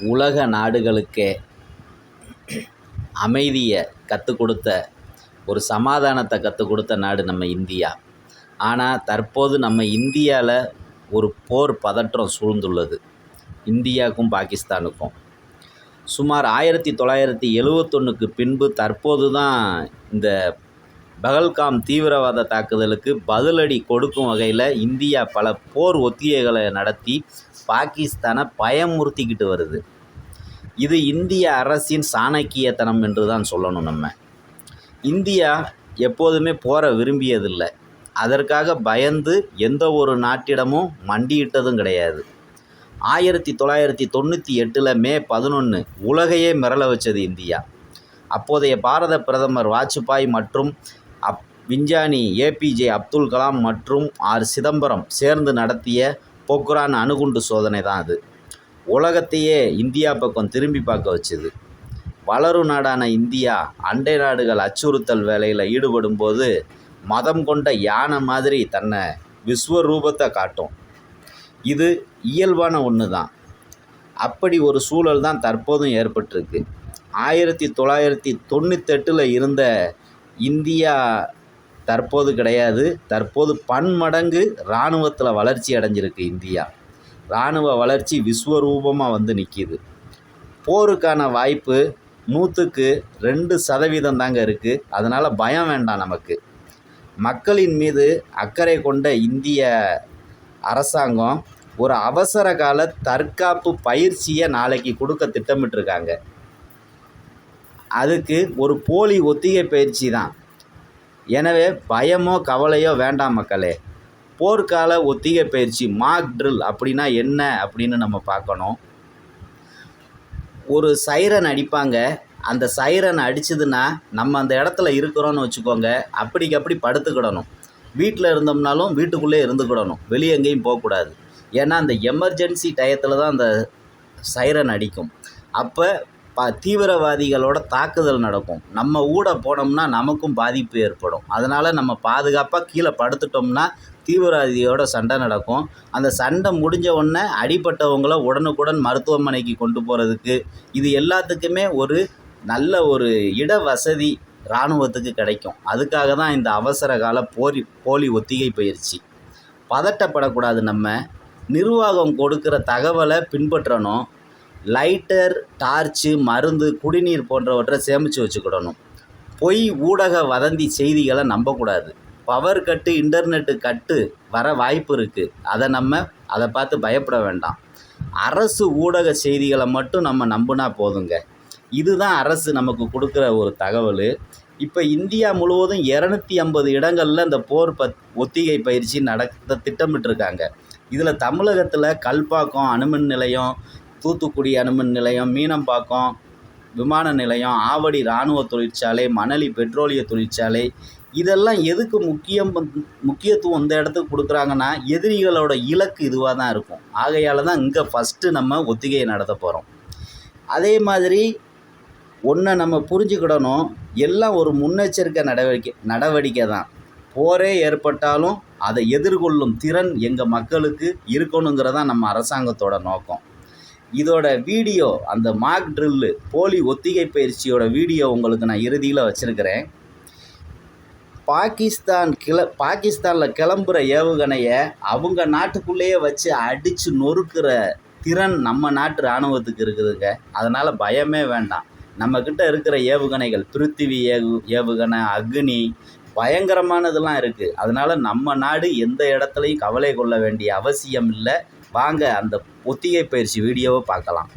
உலக நாடுகளுக்கே அமைதியை கற்றுக் கொடுத்த ஒரு சமாதானத்தை கற்றுக் கொடுத்த நாடு நம்ம இந்தியா. ஆனால் தற்போது நம்ம இந்தியாவில் ஒரு போர் பதற்றம் சூழ்ந்துள்ளது. இந்தியாவுக்கும் பாகிஸ்தானுக்கும். சுமார் ஆயிரத்தி தொள்ளாயிரத்தி எழுவத்தொன்னுக்கு பின்பு தற்போது தான் இந்த பகல்காம் தீவிரவாத தாக்குதலுக்கு பதிலடி கொடுக்கும் வகையில் இந்தியா பல போர் ஒத்திகைகளை நடத்தி பாகிஸ்தானை பயமுறுத்திக்கிட்டு வருது. இது இந்திய அரசின் சாணக்கியத்தனம் என்று தான் சொல்லணும் நம்ம. இந்தியா எப்போதுமே போரை விரும்பியதில்லை. அதற்காக பயந்து எந்த ஒரு நாட்டிடமும் மண்டியிட்டதும் கிடையாது. ஆயிரத்தி தொள்ளாயிரத்தி தொண்ணூற்றி எட்டில் மே பதினொன்று உலகையே மிரள வச்சது இந்தியா. அப்போதைய பாரத பிரதமர் வாஜ்பாய் மற்றும் அப் விஞ்ஞானி ஏபிஜே அப்துல் கலாம் மற்றும் ஆர் சிதம்பரம் சேர்ந்து நடத்திய பொக்ரான் அணுகுண்டு சோதனை தான் அது. உலகத்தையே இந்தியா பக்கம் திரும்பி பார்க்க வச்சுது. வளரும் நாடான இந்தியா அண்டை நாடுகள் அச்சுறுத்தல் வேலையில் ஈடுபடும்போது மதம் கொண்ட யானை மாதிரி தன்னை விஸ்வரூபத்தை காட்டும். இது இயல்பான ஒன்று தான். அப்படி ஒரு சூழல் தான் தற்போதும் ஏற்பட்டிருக்கு. ஆயிரத்தி தொள்ளாயிரத்தி தொண்ணூத்தெட்டில் இருந்த இந்தியா தற்போது கிடையாது. தற்போது பன்மடங்கு இராணுவத்தில் வளர்ச்சி அடைஞ்சிருக்கு இந்தியா. இராணுவ வளர்ச்சி விஸ்வரூபமாக வந்து நிற்கிது போருக்கான வாய்ப்பு நூற்றுக்கு ரெண்டு சதவீதம் தாங்க இருக்குது அதனால் பயம் வேண்டாம் நமக்கு. மக்களின் மீது அக்கறை கொண்ட இந்திய அரசாங்கம் ஒரு அவசர கால தற்காப்பு பயிற்சியை நாளைக்கு கொடுக்க திட்டமிட்டிருக்காங்க. அதுக்கு ஒரு போலி ஒத்திகை பயிற்சி தான். எனவே பயமோ கவலையோ வேண்டாம் மக்களே. போர்க்கால ஒத்திகை பயிற்சி மாக் ட்ரில் அப்படின்னா என்ன அப்படின்னு நம்ம பார்க்கணும். ஒரு சைரன் அடிப்பாங்க. அந்த சைரன் அடிச்சதுன்னா நம்ம அந்த இடத்துல இருக்கிறோன்னு வச்சுக்கோங்க. அப்படிக்கு அப்படி படுத்துக்கிடணும். வீட்டில் இருந்தோம்னாலும் வீட்டுக்குள்ளே இருந்துக்கிடணும். வெளியே எங்கேயும் போகக்கூடாது. ஏன்னா அந்த எமர்ஜென்சி டயத்தில் தான் அந்த சைரன் அடிக்கும். அப்போ ப தீவிரவாதிகளோட தாக்குதல் நடக்கும். நம்ம ஊட போனோம்னா நமக்கும் பாதிப்பு ஏற்படும். அதனால் நம்ம பாதுகாப்பாக கீழே படுத்துட்டோம்னா தீவிரவாதியோட சண்டை நடக்கும். அந்த சண்டை முடிஞ்ச உடனே அடிபட்டவங்கள உடனுக்குடன் மருத்துவமனைக்கு கொண்டு போகிறதுக்கு இது எல்லாத்துக்குமே ஒரு நல்ல ஒரு இட வசதி இராணுவத்துக்கு கிடைக்கும். அதுக்காக தான் இந்த அவசர கால போரி போலி ஒத்திகை பயிற்சி. பதட்டப்படக்கூடாது நம்ம. நிர்வாகம் கொடுக்குற தகவலை பின்பற்றணும். லைட்டர் டார்ச்சு மருந்து குடிநீர் போன்றவற்றை சேமித்து வச்சுக்கிடணும். பொய் ஊடக வதந்தி செய்திகளை நம்பக்கூடாது. பவர் கட்டு இன்டர்நெட்டு கட்டு வர வாய்ப்பு இருக்குது அதை நம்ம அதை பார்த்து பயப்பட வேண்டாம். அரசு ஊடக செய்திகளை மட்டும் நம்ம நம்பினா போதுங்க. இதுதான் அரசு நமக்கு கொடுக்குற ஒரு தகவல். இப்போ இந்தியா முழுவதும் இரநூத்தி ஐம்பது இடங்களில் இந்த போர் பத் ஒத்திகை பயிற்சி நடத்த திட்டமிட்டிருக்காங்க. இதில் தமிழகத்தில் கல்பாக்கம் அணுமின் நிலையம் தூத்துக்குடி அணுமின் நிலையம் மீனம்பாக்கம் விமான நிலையம் ஆவடி இராணுவ தொழிற்சாலை மணலி பெட்ரோலிய தொழிற்சாலை. இதெல்லாம் எதுக்கு முக்கியம் முக்கியத்துவம் இந்த இடத்துக்கு கொடுக்குறாங்கன்னா எதிரிகளோட இலக்கு இதுவாக தான் இருக்கும். ஆகையால் தான் இங்கே ஃபஸ்ட்டு நம்ம ஒத்திகையை நடத்த போகிறோம் அதே மாதிரி ஒன்றை நம்ம புரிஞ்சுக்கிடணும். எல்லாம் ஒரு முன்னெச்சரிக்கை நடவடிக்கை நடவடிக்கை தான். போரே ஏற்பட்டாலும் அதை எதிர்கொள்ளும் திறன் எங்கள் மக்களுக்கு இருக்கணுங்கிறதான் நம்ம அரசாங்கத்தோட நோக்கம். இதோட வீடியோ அந்த மார்க் ட்ரில்லு போலி ஒத்திகை பயிற்சியோட வீடியோ உங்களுக்கு நான் இறுதியில் வச்சுருக்கிறேன். பாகிஸ்தான் கிள பாகிஸ்தானில் கிளம்புற ஏவுகணையை அவங்க நாட்டுக்குள்ளேயே வச்சு அடித்து நொறுக்கிற திறன் நம்ம நாட்டு இராணுவத்துக்கு இருக்குதுங்க. அதனால் பயமே வேண்டாம். நம்மக்கிட்ட இருக்கிற ஏவுகணைகள் பிருத்திவி ஏவு ஏவுகணை அக்னி பயங்கரமானதெல்லாம் இருக்குது அதனால் நம்ம நாடு எந்த இடத்துலையும் கவலை கொள்ள வேண்டிய அவசியம் இல்லை. வாங்க அந்த ஒத்திகை பயிற்சி வீடியோவை பார்க்கலாம்.